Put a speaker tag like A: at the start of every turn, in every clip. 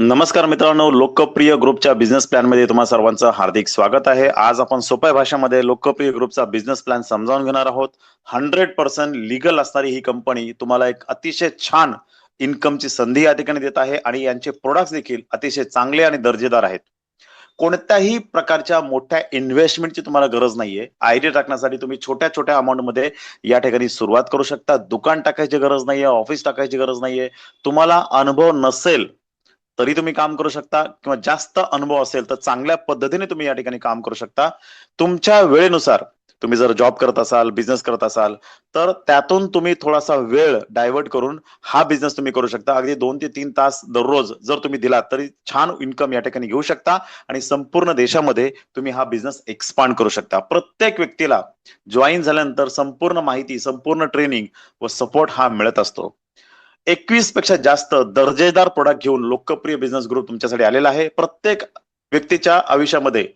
A: नमस्कार मित्रांनो लोकप्रिय ग्रुपच्या बिझनेस प्लॅनमध्ये तुम्हा सर्वांचं हार्दिक स्वागत आहे. आज आपण सोप्या भाषेमध्ये लोकप्रिय ग्रुपचा बिझनेस प्लॅन समजावून घेणार आहोत. हंड्रेड पर्सेंट लिगल असणारी ही कंपनी तुम्हाला एक अतिशय छान इन्कमची संधी या ठिकाणी देत आहे आणि यांचे प्रोडक्ट देखील अतिशय चांगले आणि दर्जेदार आहेत. कोणत्याही प्रकारच्या मोठ्या इन्व्हेस्टमेंटची तुम्हाला गरज नाहीये. आयडिया टाकण्यासाठी तुम्ही छोट्या छोट्या अमाऊंटमध्ये या ठिकाणी सुरुवात करू शकता. दुकान टाकायची गरज नाहीये ऑफिस टाकायची गरज नाहीये. तुम्हाला अनुभव नसेल तरी तुम्ही काम करू शकता. किंवा जास्त अनुभव असेल तर चांगल्या पद्धतीने तुम्ही या ठिकाणी काम करू शकता. तुमच्या वेळेनुसार तुम्ही जर जॉब करत असाल बिझनेस करत असाल तर त्यातून तुम्ही थोडासा वेळ डायव्हर्ट करून हा बिझनेस तुम्ही करू शकता. अगदी दोन ते तीन तास दररोज जर तुम्ही दिलात तरी छान इन्कम या ठिकाणी घेऊ शकता आणि संपूर्ण देशामध्ये तुम्ही हा बिझनेस एक्सपांड करू शकता. प्रत्येक व्यक्तीला जॉईन झाल्यानंतर संपूर्ण माहिती संपूर्ण ट्रेनिंग व सपोर्ट हा मिळत असतो. एकवीसपेक्षा जास्त दर्जेदार प्रोडक्ट घेऊन लोकप्रिय बिझनेस ग्रुप तुमच्यासाठी आलेला आहे. प्रत्येक व्यक्तीच्या आयुष्यामध्ये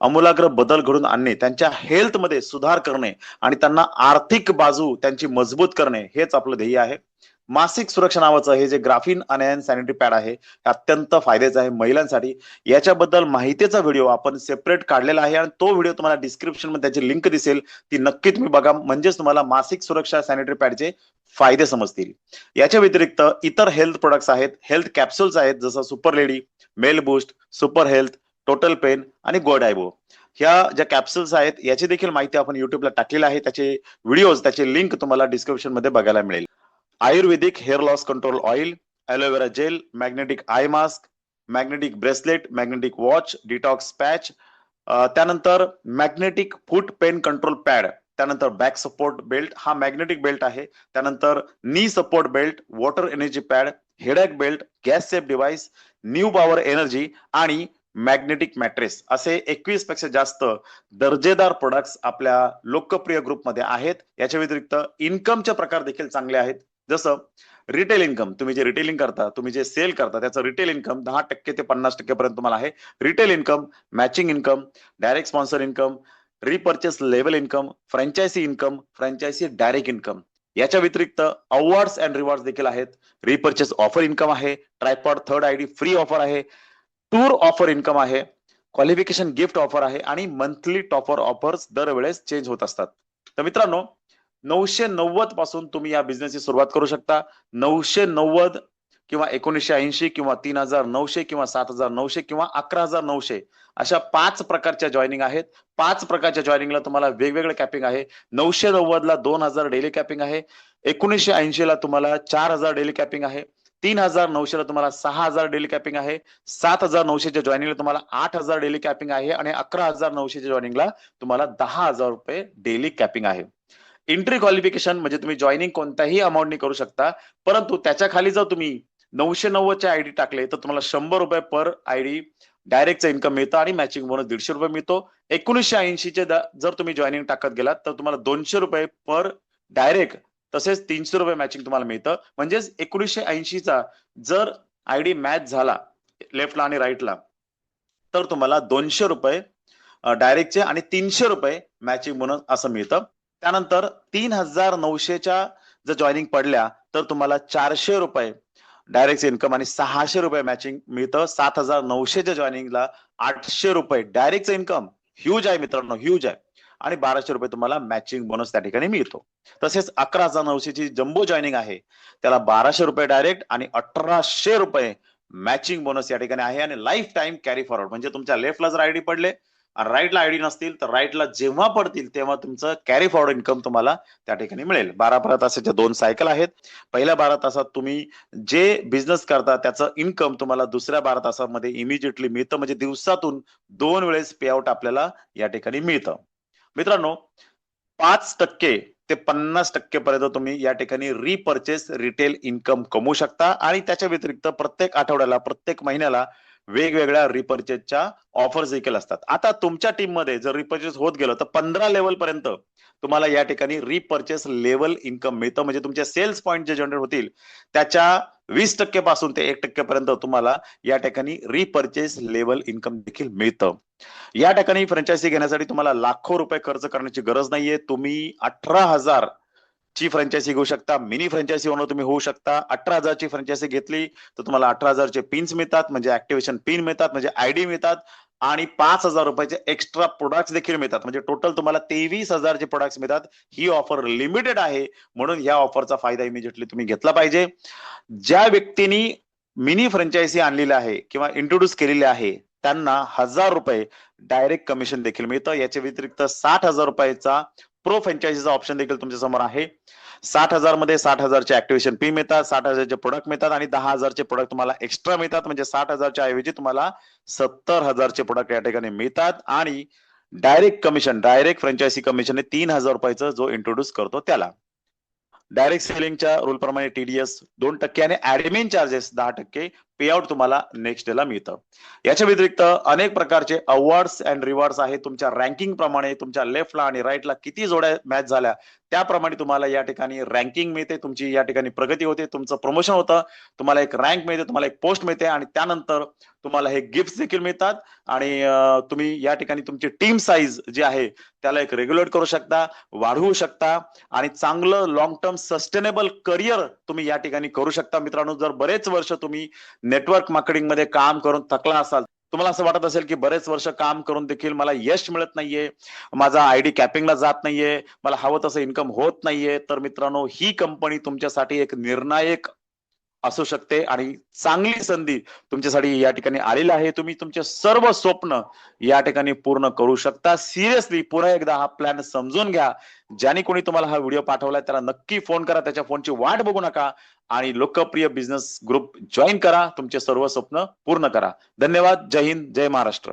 A: अमूलाग्र बदल घडून आणणे त्यांच्या हेल्थमध्ये सुधार करणे आणि त्यांना आर्थिक बाजू त्यांची मजबूत करणे हेच आपलं ध्येय आहे. मासिक सुरक्षा नावाचं हे जे ग्राफिन अनयन सॅनिटरी पॅड आहे अत्यंत फायद्याचं आहे महिलांसाठी. याच्याबद्दल माहितीचा व्हिडिओ आपण सेपरेट काढलेला आहे आणि तो व्हिडिओ तुम्हाला डिस्क्रिप्शनमध्ये त्याची लिंक दिसेल. ती नक्की तुम्ही बघा. म्हणजेच तुम्हाला मासिक सुरक्षा सॅनिटरी पॅडचे फायदे समजतील. याच्या व्यतिरिक्त इतर हेल्थ प्रोडक्ट्स आहेत. हेल्थ कॅप्सूल्स आहेत जसं super lady male boost super health total pain आणि गोडायबो ह्या ज्या कॅप्सुल्स आहेत याची देखील माहिती आपण युट्यूबला टाकलेली आहे. त्याचे व्हिडिओज त्याचे लिंक तुम्हाला डिस्क्रिप्शनमध्ये बघायला मिळेल. आयुर्वेदिक hair loss control oil aloe vera gel magnetic eye mask magnetic bracelet magnetic watch detox patch त्यानंतर magnetic foot pain control pad त्यानंतर बॅक सपोर्ट बेल्ट हा मॅग्नेटिक बेल्ट आहे. त्यानंतर knee support belt water energy pad headache belt gas safe device new power energy आणि magnetic mattress असे एकवीसपेक्षा जास्त दर्जेदार प्रोडक्ट्स आपल्या लोकप्रिय ग्रुपमध्ये आहेत. याच्या व्यतिरिक्त इन्कमचे प्रकार देखील चांगले आहेत. जसं रिटेल इन्कम तुम्ही जे रिटेलिंग करता तुम्ही जे सेल करता त्याचं रिटेल इन्कम दहा टक्के ते पन्नास टक्केपर्यंत तुम्हाला आहे. Retail income matching income direct sponsor income repurchase level income franchise income franchise direct income याच्या व्यतिरिक्त अवॉर्ड्स अँड रिवॉर्ड देखील आहेत. रिपर्चेस ऑफर इन्कम आहे. Tripod third ID free offer आहे. टूर ऑफर इन्कम आहे. क्वालिफिकेशन गिफ्ट ऑफर आहे. आणि monthly topper offers दरवेळेस चेंज होत असतात. तर मित्रांनो नऊशे नव्वदपासून तुम्ही या बिझनेसची सुरुवात करू शकता. नऊशे नव्वद किंवा एकोणीसशे ऐंशी किंवा तीन हजार नऊशे किंवा सात हजार नऊशे किंवा अकरा हजार नऊशे अशा पाच प्रकारच्या जॉईनिंग आहेत. पाच प्रकारच्या जॉईनिंगला तुम्हाला वेगवेगळे कॅपिंग आहे. नऊशे नव्वद ला दोन हजार डेली कॅपिंग आहे. एकोणीसशे ऐंशी ला तुम्हाला चार हजार डेली कॅपिंग आहे. तीन हजार नऊशेला तुम्हाला सहा हजार डेली कॅपिंग आहे. सात हजार नऊशेच्या जॉईनिंगला तुम्हाला आठ हजार डेली कॅपिंग आहे. आणि अकरा हजार नऊशेच्या जॉईनिंगला तुम्हाला दहा हजार रुपये डेली कॅपिंग आहे. एंट्री क्वालिफिकेशन म्हणजे तुम्ही जॉईनिंग कोणत्याही अमाऊंटने करू शकता. परंतु त्याच्याखाली जर तुम्ही नऊशे नव्वदचे आयडी टाकले तर तुम्हाला शंभर रुपये पर आयडी डायरेक्टचं इन्कम मिळतं आणि मॅचिंग बोनस दीडशे रुपये मिळतो. एकोणीसशे ऐंशीचे जर तुम्ही जॉईनिंग टाकत गेलात तर तुम्हाला दोनशे रुपये पर डायरेक्ट तसेच तीनशे रुपये मॅचिंग तुम्हाला मिळतं. म्हणजेच एकोणीसशे ऐंशीचा जर आयडी मॅच झाला लेफ्टला आणि राईटला तर तुम्हाला दोनशे रुपये डायरेक्टचे आणि तीनशे रुपये मॅचिंग बोनस असं मिळतं. त्यानंतर तीन हजार नऊशेच्या जर जॉईनिंग पडल्या तर तुम्हाला चारशे रुपये डायरेक्ट इन्कम आणि सहाशे रुपये मॅचिंग मिळतं. सात हजार नऊशेच्या जॉईनिंगला आठशे रुपये डायरेक्टचं इन्कम ह्यूज आहे मित्रांनो ह्यूज आहे. आणि बाराशे रुपये तुम्हाला मॅचिंग बोनस त्या ठिकाणी मिळतो. तसेच अकरा हजार नऊशेची जम्बो जॉईनिंग आहे त्याला बाराशे रुपये डायरेक्ट आणि अठराशे रुपये मॅचिंग बोनस या ठिकाणी आहे आणि लाईफ टाइम कॅरी फॉरवर्ड म्हणजे तुमच्या लेफ्टला जर आयडी पडले राईटला आयडी नसतील तर राईटला जेव्हा पडतील तेव्हा तुमचं कॅरी फॉरवर्ड इन्कम तुम्हाला त्या ठिकाणी मिळेल. बारा बारा तासाच्या दोन सायकल आहेत. पहिल्या बारा तासात तुम्ही जे बिझनेस करता त्याचं इन्कम तुम्हाला दुसऱ्या बारा तासामध्ये इमिजिएटली मिळतं. म्हणजे दिवसातून दोन वेळेस पे आउट आपल्याला या ठिकाणी मिळतं. मित्रांनो पाच टक्के ते पन्नास टक्के पर्यंत तुम्ही या ठिकाणी रिपर्चेस रिटेल इन्कम कमवू शकता. आणि त्याच्या व्यतिरिक्त प्रत्येक आठवड्याला प्रत्येक महिन्याला वेगवेगळ्या रिपर्चेसच्या ऑफर्स देखील असतात. आता तुमच्या टीममध्ये जर रिपर्चेस होत गेलं तर पंधरा लेवल पर्यंत तुम्हाला या ठिकाणी रिपर्चेस लेवल इन्कम मिळतं. म्हणजे तुमचे सेल्स पॉईंट जे जनरेट होतील त्याच्या वीस टक्के पासून ते एक टक्के पर्यंत तुम्हाला या ठिकाणी रिपर्चेस लेवल इन्कम देखील मिळतं. या ठिकाणी फ्रँचायझी घेण्यासाठी तुम्हाला लाखो रुपये खर्च करण्याची गरज नाहीये. तुम्ही अठरा हजार ची फ्रँचायसी घेऊ शकता मिनी फ्रँचायसी ओनर तुम्ही होऊ शकता. अठरा हजारची फ्रँचायसी घेतली तर तुम्हाला अठरा हजारचे पिन्स मिळतात म्हणजे ऍक्टिव्हेशन पिन मिळतात म्हणजे आयडी मिळतात आणि पाच हजार रुपयाचे एक्स्ट्रा प्रोडक्ट्स देखील मिळतात. म्हणजे टोटल तुम्हाला तेवीस हजारचे प्रोडक्ट्स मिळतात. ही ऑफर लिमिटेड आहे. म्हणून या ऑफरचा फायदा इमिजिएटली तुम्ही घेतला पाहिजे. ज्या व्यक्तींनी मिनी फ्रँचायसी आणलेली आहे किंवा इंट्रोड्यूस केलेली आहे त्यांना हजार रुपये डायरेक्ट कमिशन देखील मिळतं. याच्या व्यतिरिक्त साठ हजार रुपयाचा प्रो फ्रँचायझीचा ऑप्शन देखील तुमच्यासमोर आहे. साठ हजारमध्ये साठ हजारचे ऍक्टिव्हेशन फी मिळतात साठ हजारचे प्रोडक्ट मिळतात आणि दहा हजारचे प्रोडक्ट तुम्हाला एक्स्ट्रा मिळतात. म्हणजे साठ हजारच्या ऐवजी तुम्हाला सत्तर हजारचे प्रोडक्ट या ठिकाणी मिळतात आणि direct commission direct franchise commission तीन हजार रुपयाचं जो इंट्रोड्यूस करतो त्याला. डायरेक्ट सेलिंगच्या रूल प्रमाणे टीडीएस दोन टक्के आणि ऍडमिन चार्जेस दहा टक्के. पेआउट तुम्हाला नेक्स्ट डेला मिळतं. याच्या व्यतिरिक्त अनेक प्रकारचे अवॉर्ड्स अँड रिवॉर्ड्स आहेत. तुमच्या रँकिंग प्रमाणे तुमच्या लेफ्टला आणि राईटला किती जोड्या मॅच झाल्या त्याप्रमाणे तुम्हाला या ठिकाणी रँकिंग मिळते. तुमची या ठिकाणी प्रगती होते तुमचं प्रमोशन होतं तुम्हाला एक रँक मिळते तुम्हाला एक पोस्ट मिळते आणि त्यानंतर तुम्हाला हे गिफ्ट देखील मिळतात. आणि तुम्ही या ठिकाणी तुमची टीम साईज जी आहे त्याला एक रेग्युलेट करू शकता वाढवू शकता आणि चांगलं लॉंग टर्म सस्टेनेबल करिअर तुम्ही या ठिकाणी करू शकता. मित्रांनो जर बरेच वर्ष तुम्ही नेटवर्क मार्केटिंगमध्ये काम करून थकला असाल तुम्हाला असं वाटत असेल की बरेच वर्ष काम करून देखील मला यश मिळत नाहीये माझा आयडी कॅपिंगला जात नाहीये मला हवं तसं इन्कम होत नाहीये तर मित्रांनो ही कंपनी तुमच्यासाठी एक निर्णायक असू शकते. आणि चांगली संधी तुमच्यासाठी या ठिकाणी आलेली आहे. तुम्ही तुमचे सर्व स्वप्न या ठिकाणी पूर्ण करू शकता. सिरियसली पुन्हा एकदा हा प्लॅन समजून घ्या. ज्याने कोणी तुम्हाला हा व्हिडिओ पाठवलाय त्याला नक्की फोन करा. त्याच्या फोनची वाट बघू नका. आणि लोकप्रिय बिझनेस ग्रुप जॉईन करा. तुमचे सर्व स्वप्न पूर्ण करा. धन्यवाद. जय हिंद. जय महाराष्ट्र.